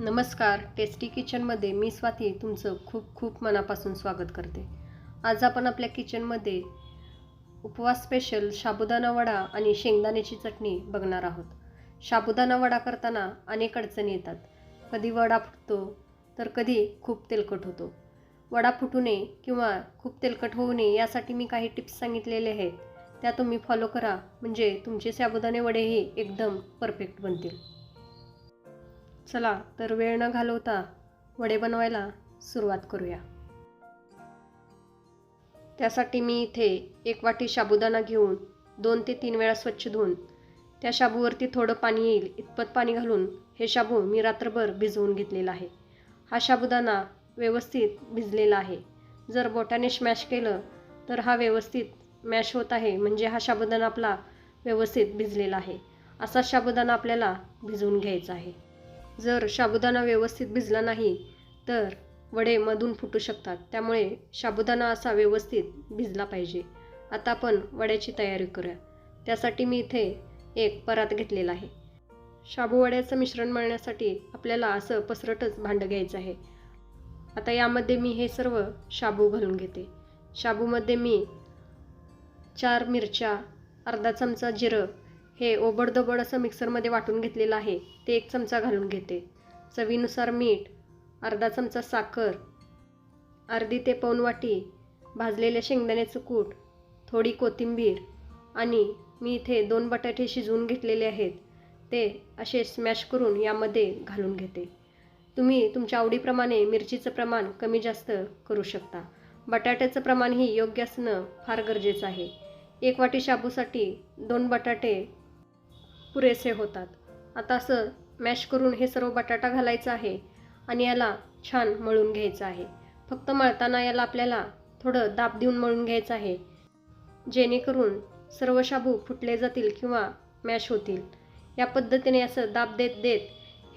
नमस्कार टेस्टी किचनमध्ये मी स्वाती तुमचं खूप खूप मनापासून स्वागत करते. आज आपण आपल्या किचनमध्ये उपवास स्पेशल साबुदाणा वडा आणि शेंगदाण्याची चटणी बघणार आहोत. साबुदाणा वडा करताना अनेक अडचणी येतात. कधी वडा फुटतो तर कधी खूप तेलकट होतो. वडा फुटू नये किंवा खूप तेलकट होऊ नये यासाठी मी काही टिप्स सांगितलेले आहेत. त्या तुम्ही फॉलो करा म्हणजे तुमचे साबुदाणे वडेही एकदम परफेक्ट बनतील. चला तर वेळ न घालवता वडे बनवायला सुरुवात करूया. त्यासाठी मी इथे एक वाटी साबुदाणा घेऊन दोन ते तीन वेळा स्वच्छ धुवून त्या शाबूवरती थोडं पाणी येईल इतपत पाणी घालून हे शाबू मी रात्रभर भिजवून घेतलेला आहे. हा साबुदाणा व्यवस्थित भिजलेला आहे. जर बोटाने स्मॅश केलं तर हा व्यवस्थित मॅश होत आहे म्हणजे हा साबुदाणा आपला व्यवस्थित भिजलेला आहे. असा साबुदाणा आपल्याला भिजवून घ्यायचा आहे. जर साबुदाणा व्यवस्थित भिजला नाही तर वडे मधून फुटू शकतात. त्यामुळे साबुदाणा असा व्यवस्थित भिजला पाहिजे. आता आपण वड्याची तयारी करूया. त्यासाठी मी इथे एक परात घेतलेला आहे. शाबू वड्याचं मिश्रण मळण्यासाठी आपल्याला असं पसरटच भांडं घ्यायचं आहे. आता यामध्ये मी हे सर्व शाबू घालून घेते. शाबूमध्ये मी चार मिरच्या अर्धा चमचा जिरं हे ओबडधोबड असं मिक्सरमध्ये वाटून घेतलेलं आहे. ते एक चमचा घालून घेते. चवीनुसार मीठ अर्धा चमचा साखर अर्धी ते पाऊण वाटी भाजलेल्या शेंगदाण्याचं कूट थोडी कोथिंबीर आणि मी इथे दोन बटाटे शिजवून घेतलेले आहेत. ते असे स्मॅश करून यामध्ये घालून घेते. तुम्ही तुमच्या आवडीप्रमाणे मिरचीचं प्रमाण कमी जास्त करू शकता. बटाट्याचं प्रमाणही योग्य असणं फार गरजेचं आहे. एक वाटी शाबूसाठी दोन बटाटे पुरेसे होतात. आता असं मॅश करून हे सर्व बटाटा घालायचं आहे आणि याला छान मळून घ्यायचं आहे. फक्त मळताना याला आपल्याला थोडं दाब देऊन मळून घ्यायचं आहे. जेणेकरून सर्व शाबू फुटले जातील किंवा मॅश होतील. या पद्धतीने असं दाब देत देत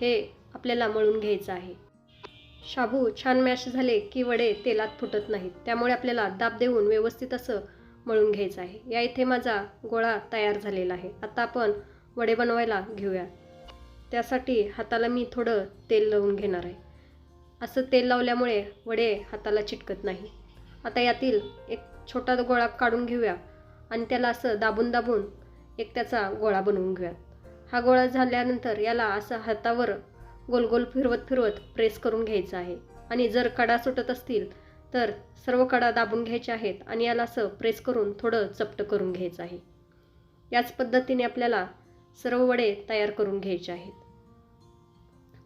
हे आपल्याला मळून घ्यायचं आहे. शाबू छान मॅश झाले की वडे तेलात फुटत नाहीत. त्यामुळे आपल्याला दाब देऊन व्यवस्थित असं मळून घ्यायचं आहे. या इथे माझा गोळा तयार झालेला आहे. आता आपण वडे बनवायला घेऊया. त्यासाठी हाताला मी थोडं तेल लावून घेणार आहे. असं तेल लावल्यामुळे वडे हाताला चिटकत नाही. आता यातील एक छोटा गोळा काढून घेऊया आणि त्याला असं दाबून दाबून एक त्याचा गोळा बनवून घेऊया. हा गोळा झाल्यानंतर याला असं हातावर गोल गोल फिरवत फिरवत प्रेस करून घ्यायचा आहे. आणि जर कडा सुटत असतील तर सर्व कडा दाबून घ्यायच्या आहेत आणि याला असं प्रेस करून थोडं चपट करून घ्यायचं आहे. याच पद्धतीने आपल्याला सर्व वडे तयार करून घ्यायचे आहेत.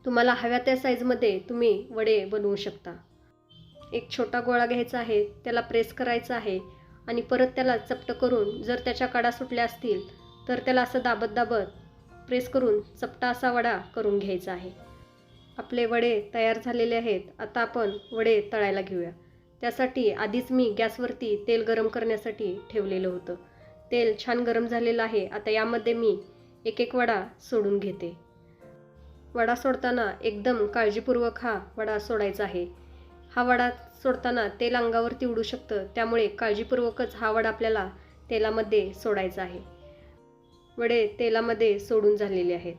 तुम्हाला हव्या त्या साईजमध्ये तुम्ही वडे बनवू शकता. एक छोटा गोळा घ्यायचा आहे त्याला प्रेस करायचा आहे आणि परत त्याला चपट करून जर त्याच्या कडा सुटल्या असतील तर त्याला असं दाबत दाबत प्रेस करून चपटा असा वडा करून घ्यायचा आहे. आपले वडे तयार झालेले आहेत आता आपण वडे तळायला घेऊया. त्यासाठी आधीच मी गॅसवरती तेल गरम करण्यासाठी ठेवलेलं होतं. तेल छान गरम झालेलं आहे आता यामध्ये मी एक एक वडा सोडून घेते. वडा सोडताना एकदम काळजीपूर्वक हा वडा सोडायचा आहे. हा वडा सोडताना तेल अंगावरती उडू शकतं त्यामुळे काळजीपूर्वकच हा वडा आपल्याला तेलामध्ये सोडायचा आहे. वडे तेलामध्ये सोडून झालेले आहेत.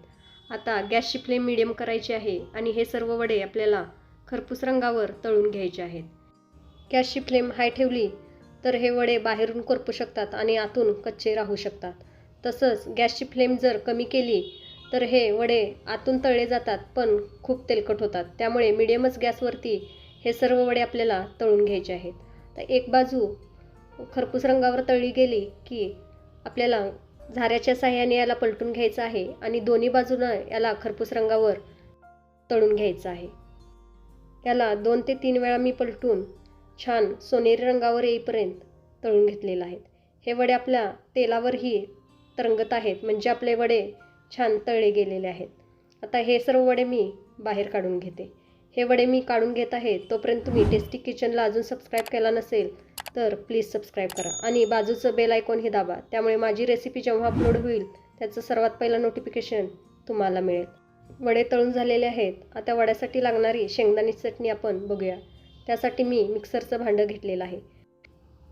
आता गॅसची फ्लेम मिडियम करायची आहे आणि हे सर्व वडे आपल्याला खरपूस रंगावर तळून घ्यायचे आहेत. गॅसची फ्लेम हाय ठेवली तर हे वडे बाहेरून करपू शकतात आणि आतून कच्चे राहू शकतात. तसंच गॅसची फ्लेम जर कमी केली तर हे वडे आतून तळले जातात पण खूप तेलकट होतात. त्यामुळे मिडियमच गॅसवरती हे सर्व वडे आपल्याला तळून घ्यायचे आहेत. तर एक बाजू खरपूस रंगावर तळली गेली की आपल्याला झाऱ्याच्या साह्याने याला पलटून घ्यायचं आहे आणि दोन्ही बाजूनं याला खरपूस रंगावर तळून घ्यायचं आहे. याला दोन ते तीन वेळा मी पलटून छान सोनेरी रंगावर येईपर्यंत तळून घेतलेलं आहेत हे वडे आपल्या तेलावरही तरंगत आहेत. म्हणजे आपले वडे छान तळले गेलेले आहेत. आता हे सर्व वडे मी बाहेर काढून घेते. हे वडे मी काढून घेत आहे. तोपर्यंत तुम्ही टेस्टी किचनला अजून सबस्क्राईब केला नसेल तर प्लीज सबस्क्राईब करा. आणि बाजूचं बेल आयकॉन हे दाबा. त्यामुळे माझी रेसिपी जेव्हा अपलोड होईल त्याचं सर्वात पहिलं नोटिफिकेशन तुम्हाला मिळेल. वडे तळून झालेले आहेत. आता वड्यासाठी लागणारी शेंगदाणी चटणी आपण बघूया. त्यासाठी मी मिक्सरचं भांडं घेतलेलं आहे.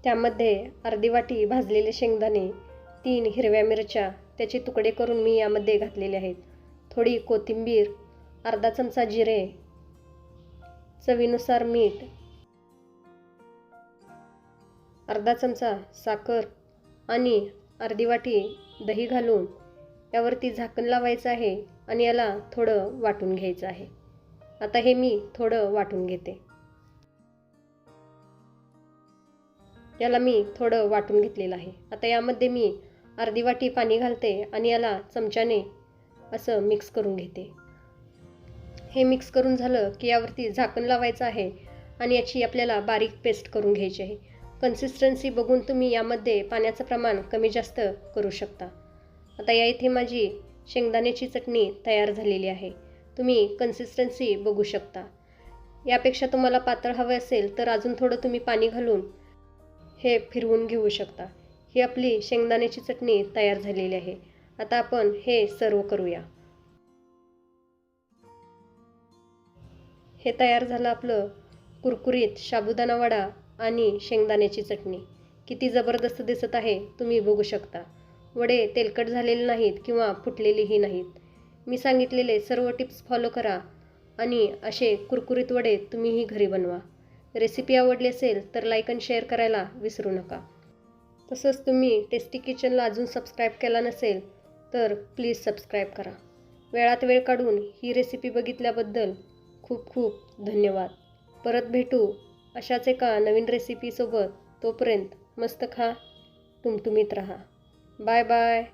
त्यामध्ये अर्धी वाटी भाजलेले शेंगदाणे तीन हिरव्या मिरच्या त्याचे तुकडे करून मी यामध्ये घातलेले आहेत. थोडी कोथिंबीर अर्धा चमचा जिरे चवीनुसार मीठ अर्धा चमचा साखर आणि अर्धी वाटी दही घालून यावरती झाकण लावायचं आहे आणि याला थोडं वाटून घ्यायचं आहे. आता हे मी थोडं वाटून घेते. याला मी थोडं वाटून घेतलेलं आहे. आता यामध्ये मी अर्धी वाटी पाणी घालते आणि याला चमच्याने असं मिक्स करून घेते. हे मिक्स करून झालं की यावरती झाकण लावायचं आहे आणि याची आपल्याला बारीक पेस्ट करून घ्यायची आहे. कन्सिस्टन्सी बघून तुम्ही यामध्ये पाण्याचं प्रमाण कमी जास्त करू शकता. आता या इथे माझी शेंगदाण्याची चटणी तयार झालेली आहे. तुम्ही कन्सिस्टन्सी बघू शकता. यापेक्षा तुम्हाला पातळ हवे असेल तर अजून थोडं तुम्ही पाणी घालून हे फिरवून घेऊ शकता. ही आपली शेंगदाण्याची चटणी तयार झालेली आहे. आता आपण हे सर्व करूया. हे तयार झालं आपलं कुरकुरीत साबुदाणा वडा आणि शेंगदाण्याची चटणी. किती जबरदस्त दिसत आहे तुम्ही बघू शकता. वडे तेलकट झालेले नाहीत किंवा फुटलेलेही नाहीत. मी सांगितलेले सर्व टिप्स फॉलो करा आणि असे कुरकुरीत वडे तुम्हीही घरी बनवा. रेसिपी आवडली असेल तर लाईक आणि शेअर करायला विसरू नका. तसंच तुम्ही टेस्टी किचनला अजून सबस्क्राईब केला नसेल तर प्लीज सबस्क्राईब करा. वेळात वेळ काढून ही रेसिपी बघितल्याबद्दल खूप खूप धन्यवाद. परत भेटू अशाच एका नवीन रेसिपीसोबत तोपर्यंत मस्त खा टुमटुमीत राहा. Bye bye